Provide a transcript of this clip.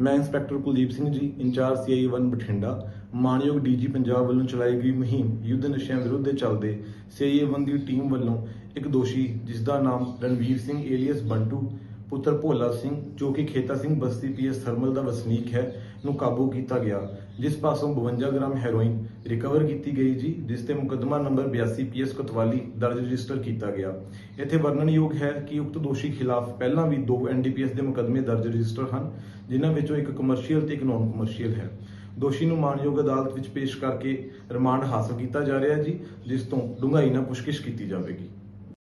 ਮੈਂ inspector Kuldeep Singh ji, incharge CI 1 Bathinda. ਮਾਨਯੋਗ DG Punjab ਵੱਲੋਂ ਚਲਾਈ ਗਈ ਮੁਹਿੰਮ ਯੁੱਧ ਨਸ਼ਿਆਂ ਵਿਰੁੱਧ ਦੇ ਚੱਲਦੇ ਸੀਆਈ 1 ਦੀ ਟੀਮ ਵੱਲੋਂ ਇੱਕ ਦੋਸ਼ੀ ਜਿਸ ਦਾ ਨਾਮ ਰਣਵੀਰ ਸਿੰਘ ਏਲੀਅਸ ਬੰਟੂ ਪੁੱਤਰ ਭੋਲਾ ਸਿੰਘ, ਜੋ ਕਿ ਖੇਤਾ ਸਿੰਘ ਬਸਤੀ ਪੀਐਸ ਥਰਮਲ ਦਾ ਵਸਨੀਕ ਹੈ, ਨੂੰ ਕਾਬੂ ਕੀਤਾ ਗਿਆ, ਜਿਸ ਪਾਸੋਂ 52 ਗ੍ਰਾਮ ਹੈਰੋਇਨ ਰਿਕਵਰ ਕੀਤੀ ਗਈ ਜੀ, ਜਿਸ ਤੇ ਮੁਕੱਦਮਾ ਨੰਬਰ 82 ਪੀਐਸ ਕੋਤਵਾਲੀ ਦਰਜ ਰਜਿਸਟਰ ਕੀਤਾ ਗਿਆ। ਇੱਥੇ ਵਰਣਨਯੋਗ ਹੈ ਕਿ ਉਕਤ ਦੋਸ਼ੀ ਖਿਲਾਫ ਪਹਿਲਾਂ ਵੀ ਦੋ ਐਨਡੀਪੀਐਸ ਦੇ ਮੁਕੱਦਮੇ ਦਰਜ ਰਜਿਸਟਰ ਹਨ, ਜਿਨ੍ਹਾਂ ਵਿੱਚੋਂ ਇੱਕ ਕਮਰਸ਼ੀਅਲ ਤੇ ਇੱਕ ਨਾਨ ਕਮਰਸ਼ੀਅਲ ਹੈ। ਦੋਸ਼ੀ ਨੂੰ ਮਾਨਯੋਗ ਅਦਾਲਤ ਵਿੱਚ ਪੇਸ਼ ਕਰਕੇ ਰਿਮਾਂਡ ਹਾਸਲ ਕੀਤਾ ਜਾ ਰਿਹਾ ਹੈ ਜੀ, ਜਿਸ ਤੋਂ ਡੂੰਘਾਈ ਨਾਲ ਪੁੱਛਗਿੱਛ ਕੀਤੀ ਜਾਵੇਗੀ।